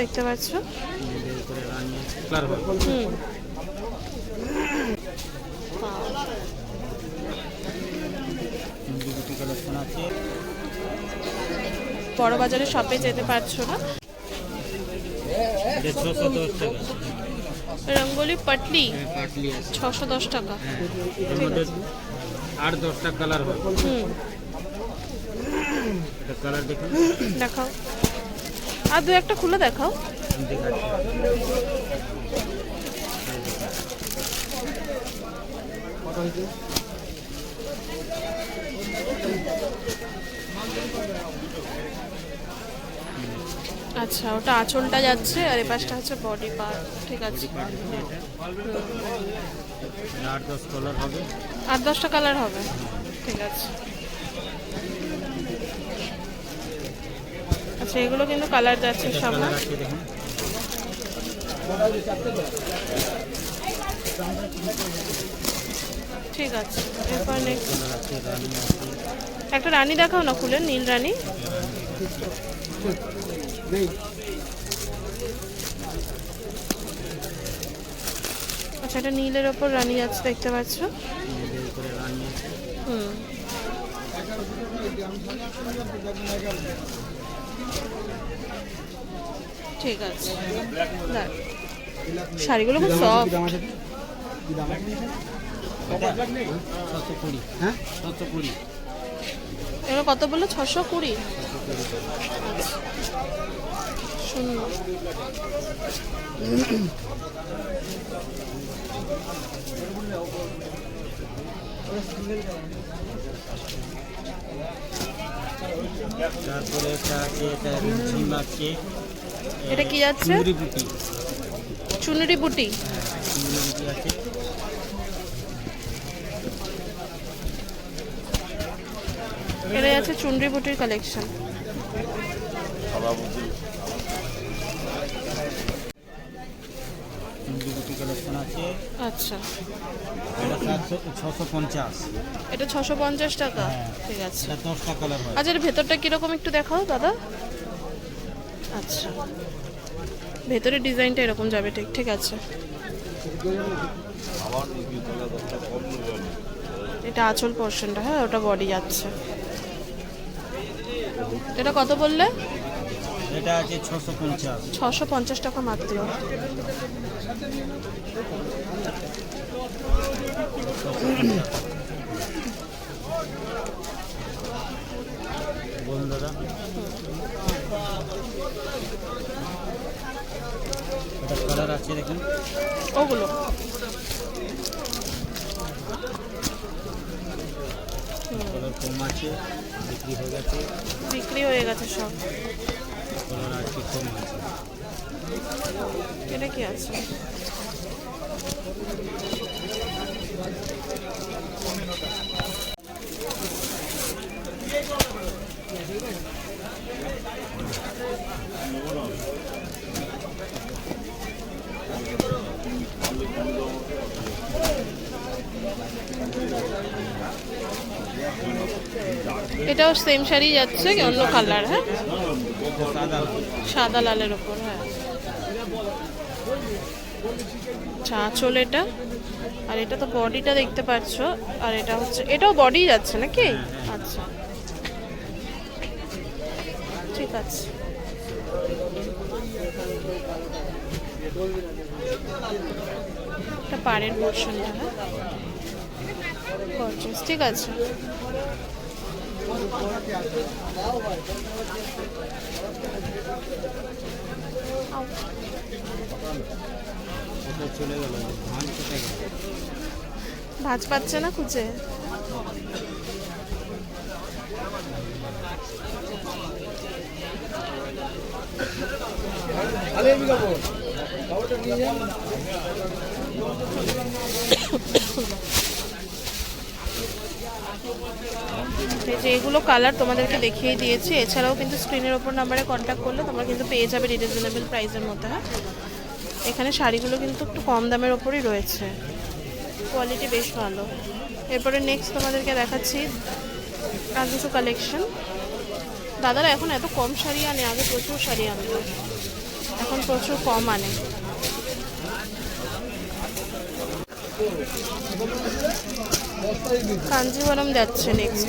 দেখতে পাচ্ছ? বড় বাজারে শপে যেতে পারছ না? রঙ্গোলি পাটলি? ছশো দশ টাকা। আট দশটা কালার হবে কালার দেখাও। আর দু একটা খুলে দেখাও। আচ্ছা ওটা আঁচলটা যাচ্ছে আর এ পাশটা হচ্ছে বডি পার্ট ঠিক আছে। আট দশটা কালার হবে ঠিক আছে। আচ্ছা এগুলো কিন্তু কালার যাচ্ছে সব না। ঠিক আছে, এরপর আছে একটা রানী দেখাও না খুলে নীল রানী? আচ্ছা এটা নীলের ওপর রানী আছে, দেখতে পাচ্ছ? হুম। ঠিক আছে। দেখ শাড়িগুলো খুব সফট কুড়ি। হ্যাঁ? এগুলো কত বলল? ছশো কুড়ি? আচ্ছা। সুন্দর। তারপরে এটা কি এটা ঝিম আছে এটা কি যাচ্ছে চুড়ি বুটি চুনরি বুটি বুটি আছে। এটা যাচ্ছে চুনরি বুটির কালেকশন চুড়ি বুটি কালেকশন আছে। আচ্ছা। এটা সাতশো ছশো পঞ্চাশ। এটা ছশো পঞ্চাশ টাকা? হ্যাঁ। ঠিক আছে। এটা দশটা কালার হয়। আচ্ছা এর ভেতরটা কীরকম একটু দেখাও দাদা? আচ্ছা। ভেতরের ডিজাইনটা এরকম যাবে ঠিক ঠিক আছে। এটা আঁচল পোর্শনটা হ্যাঁ ওটা বডি যাচ্ছে। এটা কত বললে? এটা আছে ছশো পঞ্চাশ। ছশো পঞ্চাশ টাকা মাত্র। দাদা এটা কালার আছে দেখুন ওগুলো। কালার কম আছে বিক্রি হয়ে গেছে। বিক্রি হয়ে গেছে সব। কালার আছে কম আছে? এটা কি আছে? এটাও সেম শাড়ি যাচ্ছে অন্য কালার হ্যাঁ? সাদা লালের ওপর হ্যাঁ। আচ্ছা আঁচল এটা। আর এটা তো বডিটা দেখতে পাচ্ছ। আর এটা হচ্ছে এটাও বডি যাচ্ছে নাকি? আচ্ছা। ঠিক আছে। এটা পাড়ের পোর্শনটা হ্যাঁ? ঠিক আছে। আউ। চলে গেল ধান গেল ভাজ পাচ্ছে না যে এগুলো কালার তোমাদেরকে দেখিয়ে দিয়েছি, এছাড়াও কিন্তু স্ক্রিনের ওপর নাম্বারে কন্ট্যাক্ট করলে তোমরা কিন্তু পেয়ে যাবে রিজনেবল প্রাইসের মধ্যে হ্যাঁ? এখানে শাড়িগুলো কিন্তু একটু কম দামের ওপরই রয়েছে। কোয়ালিটি বেশ ভালো। এরপরে নেক্সট তোমাদেরকে দেখাচ্ছি আর কিছু কালেকশন দাদারা এখন এত কম শাড়ি আনে, আগে প্রচুর শাড়ি আনতো। এখন প্রচুর কম আনে। কাঞ্জিবরম যাচ্ছে নেক্সট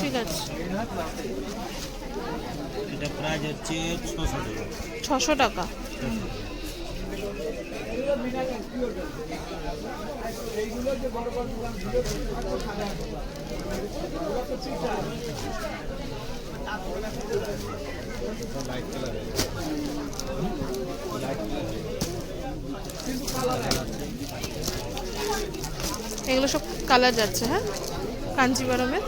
ঠিক আছে এটা প্রাইস হচ্ছে ছশো টাকা। এগুলো সব কালার যাচ্ছে হ্যাঁ? কাঞ্জিবরমের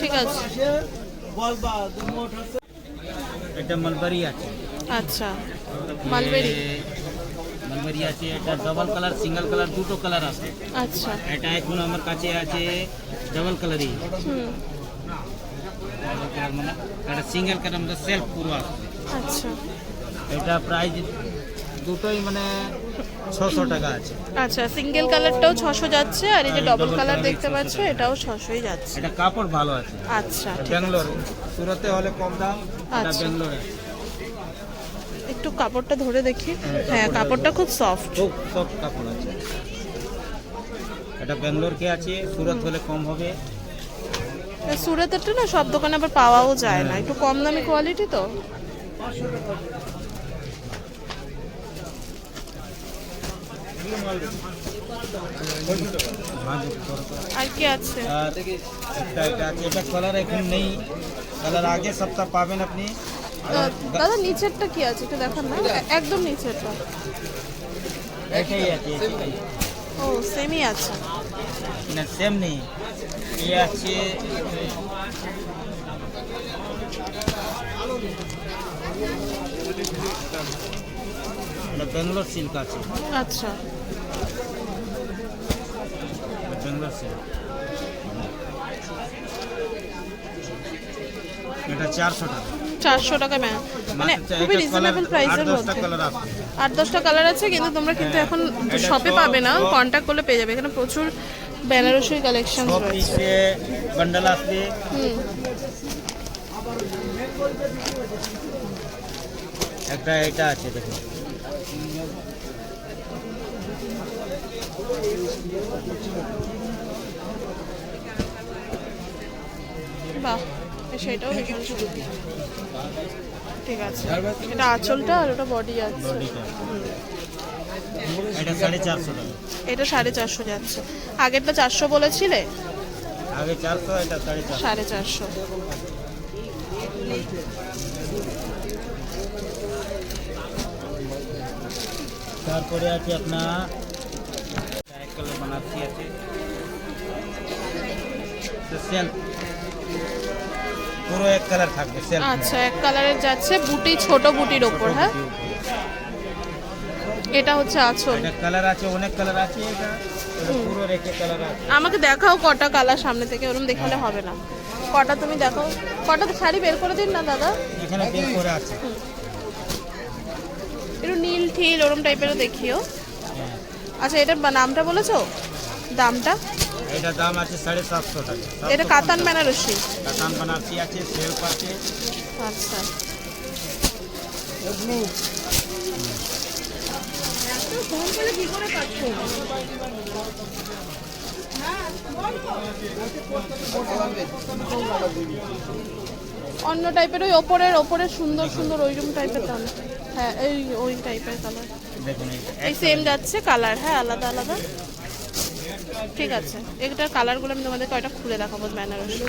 ঠিক আছে। এটা মালবারি আছে। আচ্ছা। মালবেরি? এ, আছে এটা ডাবল কালার সিঙ্গেল কালার দুটো কালার আছে। আচ্ছা। এটা এখন আমার কাছে আছে ডাবল কালারই হুম। ডাবল কালার মানে এটা সিঙ্গেল কালার মানে সেলফ পুরো আছে। আচ্ছা। এটা প্রাইস দুটোই মানে ছশো টাকা আছে। আচ্ছা সিঙ্গেল কালারটাও যাচ্ছে আর এই যে ডবল কালার দেখতে 600 পাচ্ছ এটাও যাচ্ছে। এটা কাপড় ভালো আছে। আচ্ছা ব্যাঙ্গালোর। সুরতে হলে কম দাম এটা আচ্ছা। ব্যাঙ্গালোরে। একটু কাপড়টা ধরে দেখি। হ্যাঁ, কাপড়টা খুব সফট খুব সফট কাপড় আছে। এটা ব্যাঙ্গালোর কে আছে সুরত হলে কম হবে। সুরাতেরটা না সব দোকানে আবার পাওয়াও যায় না। হ্যাঁ। একটু কম দামি কোয়ালিটি তো। আর কি আছে? এটা কালার এখন নেই। কালার আগে সপ্তাহ পাবেন আপনি। দাদা নিচেরটা কি আছে? একটু দেখান না। একদম নিচেরটা। ও সেমই আছে। না সেম নেই। এ আছে এটা ব্যাঙ্গালোর সিল্ক আছে। আচ্ছা। এটা ব্যাঙ্গালোর সিল্ক এটা চারশো টাকা। চারশো টাকা মানে খুবই রিজনেবল প্রাইসের মধ্যে। কালার আছে। আট দশটা কালার আছে কিন্তু তোমরা কিন্তু এখন শপে পাবে না কন্ট্যাক্ট করলে পেয়ে যাবে। এখানে প্রচুর বেনারসি কালেকশন রয়েছে। হুম। একটা এটা আছে দেখুন বাহ। সেটাও ভীষণ সুন্দর ঠিক আছে। এটা আঁচলটা আর ওটা বডি আছে। এটা সাড়ে চারশো টাকা। এটা সাড়ে চারশো যাচ্ছে। আগেরটা চারশো বলেছিলে? আগে চারশো এটা সাড়ে চারশো। তারপরে আছে আপনার কালার বানারসি আছে। পুরো এক কালার থাকবে আচ্ছা এক কালারের যাচ্ছে বুটি ছোট বুটির ওপর হ্যাঁ? এটা হচ্ছে আঁচল। এটা কালার আছে অনেক কালার আছে এটা। এটা পুরো রেখে কালার আছে। আমাকে দেখাও কটা কালার সামনে থেকে ওরকম দেখালে হবে না। কটা তুমি দেখো কটা তো শাড়ি বের করে দিন না দাদা? এখানে বের করে আছে। একটু নীল ঠিল ওরম টাইপেরও দেখিও। হ্যাঁ। আচ্ছা এটার নামটা বলেছ? দামটা? এটা দাম আছে সাড়ে সাতশো টাকা। এটা কাতান বেনারসি? কাতান বানারসি আছে সেলফ আছে। আচ্ছা। অন্য টাইপের ওই ওপরের ওপরের সুন্দর সুন্দর ওইরকম টাইপের কালার হ্যাঁ এই ওই টাইপের কালার এই সেম যাচ্ছে কালার হ্যাঁ আলাদা আলাদা। ঠিক আছে। এটার কালারগুলো আমি তোমাদের কয়টা খুলে দেখাবো বেনারসি।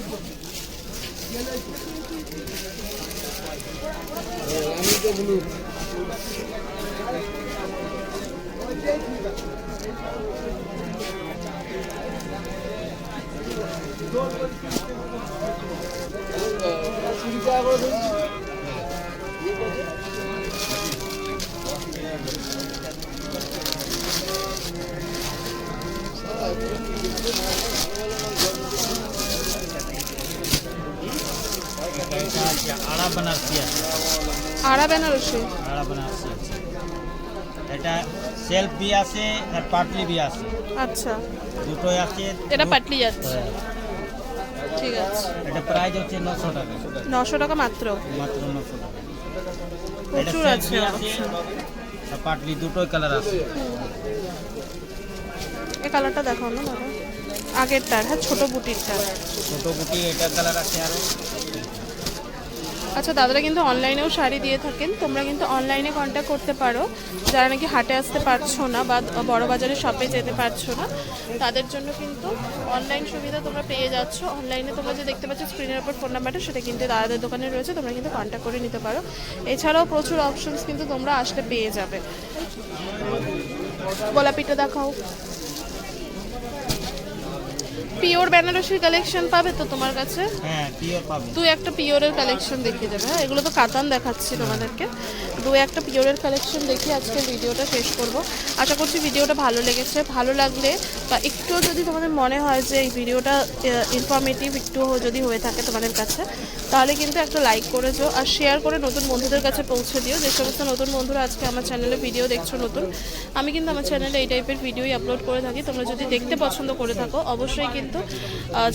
আড়া বানারসি আছে। আড়া বেনারসি? আড়া বানারসি আছে। এটা সেলফ বি আছে আর পাটলি বি আছে। আচ্ছা। দুটোই আছে। এটা পাটলি যাচ্ছে হ্যাঁ। ঠিক আছে। এটা প্রাইস হচ্ছে নশো টাকা। নশো টাকা মাত্র? মাত্র টাকা। প্রচুর আছে পাটলি দুটোই কালার আছে। এই কালারটা দেখাও না দাদা। আগেরটার হ্যাঁ ছোট বুটিরটা ছোটো বুটি এটা কালার আছে আরও। আচ্ছা দাদারা কিন্তু অনলাইনেও শাড়ি দিয়ে থাকেন। তোমরা কিন্তু অনলাইনে কন্ট্যাক্ট করতে পারো। যারা নাকি হাটে আসতে পারছ না বা বড় বাজারে শপে যেতে পারছ না তাদের জন্য কিন্তু অনলাইন সুবিধা তোমরা পেয়ে যাচ্ছ। অনলাইনে তোমরা যে দেখতে পাচ্ছ স্ক্রিনের উপর ফোন নাম্বারটা সেটা কিন্তু দাদাদের দোকানে রয়েছে। তোমরা কিন্তু কন্ট্যাক্ট করে নিতে পারো। এছাড়াও প্রচুর অপশনস কিন্তু তোমরা আসলে পেয়ে যাবে। গোলাপিটা দেখাও। পিওর বেনারসির কালেকশন পাবে তো তোমার কাছে? হ্যাঁ পিওর পাবেন দু একটা পিওরের কালেকশন দেখিয়ে দেবে হ্যাঁ? এগুলো তো কাতান দেখাচ্ছি তোমাদেরকে। দু একটা পিওরের কালেকশন দেখিয়ে আজকে ভিডিওটা শেষ করব। আশা করছি ভিডিওটা ভালো লেগেছে। ভালো লাগলে বা একটু যদি তোমাদের মনে হয় যে এই ভিডিওটা ইনফরমেটিভ একটু যদি হয়ে থাকে তোমাদের কাছে তাহলে কিন্তু একটা লাইক করে দিও আর শেয়ার করে নতুন বন্ধুদের কাছে পৌঁছে দিও। যে সমস্ত নতুন বন্ধুরা আজকে আমার চ্যানেলে ভিডিও দেখছ নতুন আমি কিন্তু আমার চ্যানেলে এই টাইপের ভিডিওই আপলোড করে থাকি। তোমরা যদি দেখতে পছন্দ করে থাকো অবশ্যই কিন্তু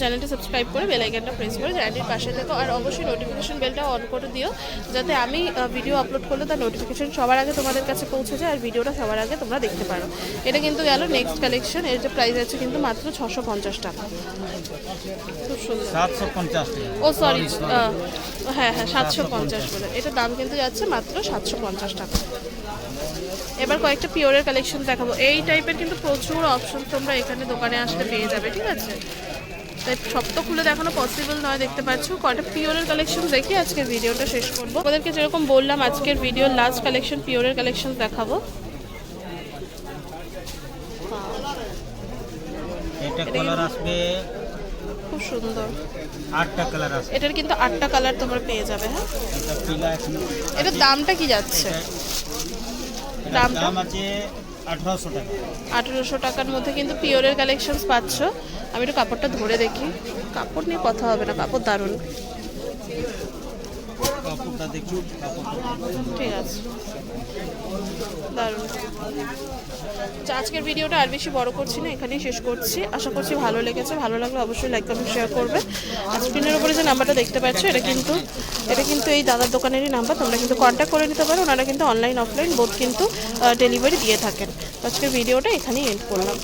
চ্যানেলটা সাবস্ক্রাইব করে বেল আইকনটা প্রেস করে চ্যানেলটির পাশে থেকো। আর অবশ্যই নোটিফিকেশন বেলটা অন করে দিও যাতে আমি ভিডিও আপলোড করলে তার নোটিফিকেশন সবার আগে তোমাদের কাছে পৌঁছে যায় আর ভিডিওটা সবার আগে তোমরা দেখতে পারো। এটা কিন্তু গেল নেক্সট কালেকশন এর যে প্রাইস আছে কিন্তু মাত্র ছশো পঞ্চাশ টাকা। খুব সুন্দর। পঞ্চাশ টাকা। ও সরি হ্যাঁ হ্যাঁ সাতশো পঞ্চাশ বলে। এটার দাম কিন্তু যাচ্ছে মাত্র সাতশো পঞ্চাশ টাকা। এবার কয়েকটা পিওরের কালেকশন দেখাবো। এই টাইপের কিন্তু প্রচুর অপশন তোমরা এখানে দোকানে আসলে পেয়ে যাবে ঠিক আছে? তাই সব তো খুলে দেখানো পসিবল নয় দেখতে পাচ্ছ। কয়টা পিওরের কালেকশন দেখে আজকের ভিডিওটা শেষ করব। ওদেরকে যেরকম বললাম আজকের ভিডিওর লাস্ট কালেকশন পিওরের কালেকশন দেখাবো। এটা কালার আসবে খুব সুন্দর। আটটা কালার এটার কিন্তু আটটা কালার তোমরা পেয়ে যাবে হ্যাঁ? এটার দামটা কি যাচ্ছে? দাম আছে আঠারোশো টাকা। আঠেরোশো টাকার মধ্যে কিন্তু পিওরের কালেকশনস পাচ্ছ। আমি একটু কাপড়টা ধরে দেখি। কাপড় নিয়ে কথা হবে না কাপড় দারুণ। ঠিক আছে। দারুণ। আজকের ভিডিওটা আর বেশি বড় করছি না, এখানেই শেষ করছি। আশা করছি ভালো লেগেছে। ভালো লাগলে অবশ্যই লাইক কমেন্ট শেয়ার করবে। স্ক্রিনের উপরে যে নাম্বারটা দেখতে পাচ্ছ, এটা কিন্তু এটা কিন্তু এই দাদার দোকানেরই নাম্বার তোমরা কিন্তু কন্ট্যাক্ট করে নিতে পারো। ওনারা কিন্তু অনলাইন অফলাইন বোধ কিন্তু ডেলিভারি দিয়ে থাকেন। আজকের ভিডিওটা এখানেই এন্ড করলাম।